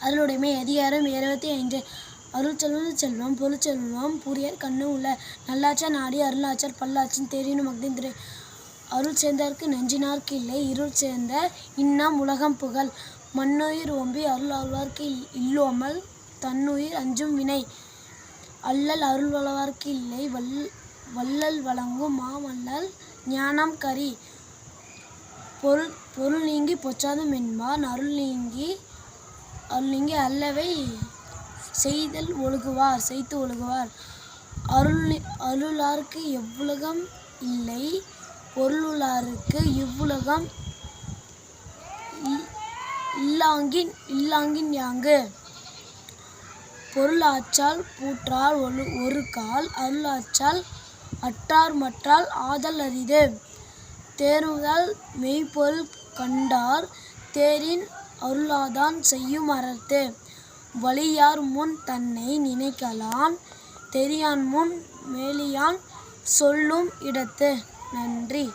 அருளுடைமை அதிகாரம் இருபத்தி ஐந்து. அருள் செல்வம் பொருள்செல்வம் புரியர் கண்ணு உள்ள. நல்லாச்சா நாடி அருளாச்சர் பல்லாச்சின் தேரினும் மகிழ்ந்திரு. அருள் சேர்ந்தார்க்கு நெஞ்சினார்க்கு இல்லை இருள் சேர்ந்த இன்னாம் உலகம் புகழ். மண்ணுயிர் ஓம்பி அருள் அருள்வார்க்கு இல்லோமல் தன்னுயிர் அஞ்சும் வினை. அல்லல் அருள் வளவார்க்கு இல்லை வல் வள்ளல் வழங்கும் மாமல்லல் ஞானம் கரி. பொருள் பொருள் நீங்கி பொச்சாதம் என்பான் அருள் நீங்கி அருள் அல்லவை செய்தல் ஒழுகுவார் செய்து ஒழுகுவார். அருள் அருளார்க்கு எவ்வுலகம் இல்லை பொருளுளார்க்கு இவ்வுலகம் இல்லாங்கின் இல்லாங்கின் யாங்கு பொருளாச்சால் பூற்றால் ஒரு ஒரு கால் அருளாச்சால் அற்றார் மற்றால் ஆதல் அரிது. தேர்வுதால் மெய்ப்பொருள் கண்டார் தேரின் அருளாதான் செய்யும் அறத்து. வலியார் முன் தன்னை நினைக்கலான் தெரியான் முன் மேலியான் சொல்லும் இடத்து. நன்றி.